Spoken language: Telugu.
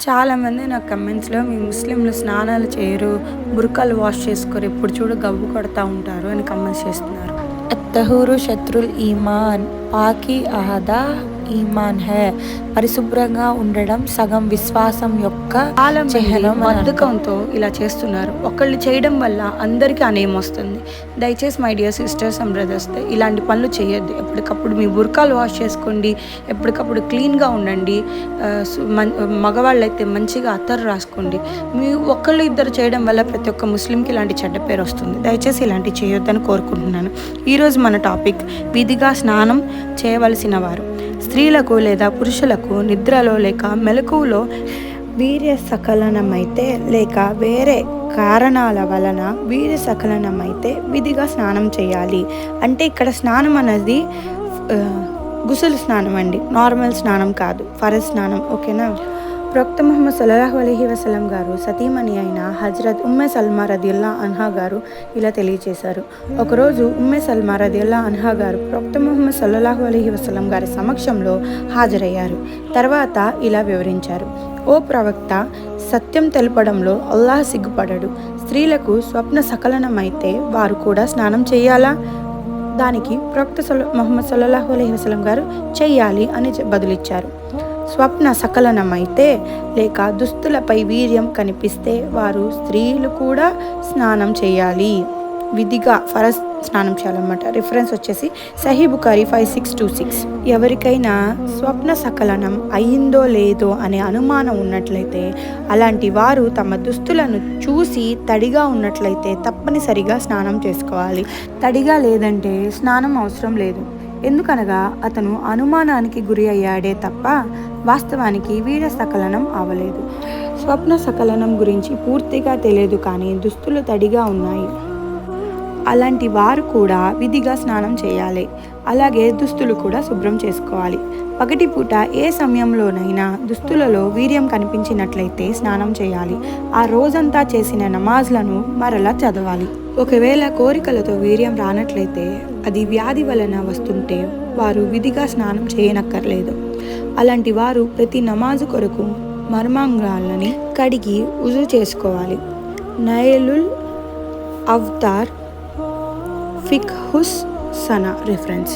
చాలామంది నాకు కమెంట్స్లో మీ ముస్లింలు స్నానాలు చేయరు బురకాలు వాష్ చేసుకోరు ఎప్పుడు చూడు గవ్వు కొడతా ఉంటారు అని కమెంట్స్ చేస్తున్నారు. అత్తహూరు శత్రుల్ ఈమాన్ పాకి అహదా ఈమాన్ హే. పరిశుభ్రంగా ఉండడం సగం విశ్వాసం యొక్క అని. బద్ధకంతో ఇలా చేస్తున్నారు. ఒకళ్ళు చేయడం వల్ల అందరికీ నేమ్ వస్తుంది. దయచేసి my dear sisters and brothers ఇలాంటి పనులు చేయొద్దు. ఎప్పటికప్పుడు మీ బురకాలు వాష్ చేసుకోండి. ఎప్పటికప్పుడు క్లీన్గా ఉండండి. మగవాళ్ళు అయితే మంచిగా అత్తరు రాసుకోండి. మీ ఒక్కళ్ళు ఇద్దరు చేయడం వల్ల ప్రతి ఒక్క ముస్లింకి ఇలాంటి చెడ్డ పేరు వస్తుంది. దయచేసి ఇలాంటివి చేయొద్దని కోరుకుంటున్నాను. ఈరోజు మన టాపిక్ విధిగా స్నానం చేయవలసిన వారు. స్త్రీలకు లేదా పురుషులకు నిద్రలో లేక మెలకువలో వీర్య సకలనమైతే లేక వేరే కారణాల వలన వీర్య సకలనమైతే విధిగా స్నానం చేయాలి. అంటే ఇక్కడ స్నానం అనేది గుసులు స్నానం అండి. నార్మల్ స్నానం కాదు. ఫరజ్ స్నానం ఓకేనా? ప్రొక్త ముహమ్మద్ సల్లాహు అలహి వసలం గారు సతీమణి అయిన హజరత్ ఉమ్మె సల్మా రదిల్లా అన్హా గారు ఇలా తెలియజేశారు ఒకరోజు ఉమ్మె సల్మా రదిల్లా అన్హా గారు ప్రొక్త ముహమ్మద్ సల్లాహు అలహి వసలం గారి సమక్షంలో హాజరయ్యారు. తర్వాత ఇలా వివరించారు. ఓ ప్రవక్త సత్యం తెలపడంలో అల్లాహ్ సిగ్గుపడడు. స్త్రీలకు స్వప్న సకలనమైతే వారు కూడా స్నానం చేయాలా? దానికి ప్రొక్త సల్ మొహమ్మద్ సల్లాహు అలహి వసలం గారు చెయ్యాలి అని బదులిచ్చారు. స్వప్న సకలనమైతే లేక దుస్తులపై వీర్యం కనిపిస్తే వారు స్త్రీలు కూడా స్నానం చేయాలి. విధిగా ఫరస్ స్నానం చేయాలన్నమాట. రిఫరెన్స్ వచ్చేసి Sahih Bukhari five six two six. ఎవరికైనా స్వప్న సకలనం అయ్యిందో లేదో అనే అనుమానం ఉన్నట్లయితే అలాంటి వారు తమ దుస్తులను చూసి తడిగా ఉన్నట్లయితే తప్పనిసరిగా స్నానం చేసుకోవాలి. తడిగా లేదంటే స్నానం అవసరం లేదు. ఎందుకనగా అతను అనుమానానికి గురి అయ్యాడే తప్ప వాస్తవానికి వీర సకలనం అవ్వలేదు స్వప్న సకలనం గురించి పూర్తిగా తెలియదు కానీ దుస్తులు తడిగా ఉన్నాయి. అలాంటి వారు కూడా విధిగా స్నానం చేయాలి. అలాగే దుస్తులు కూడా శుభ్రం చేసుకోవాలి. పగటిపూట ఏ సమయంలోనైనా దుస్తులలో వీర్యం కనిపించినట్లయితే స్నానం చేయాలి. ఆ రోజంతా చేసిన నమాజ్లను మరలా చదవాలి. ఒకవేళ కోరికలతో వీర్యం రానట్లయితే అది వ్యాధి వలన వస్తుంటే వారు విధిగా స్నానం చేయనక్కర్లేదు. అలాంటి వారు ప్రతి నమాజు కొరకు మర్మాంగాలని కడిగి ఉజు చేసుకోవాలి. నయలుల్ అవతార్ ఫిక్హుస్ సనా రిఫరెన్స్.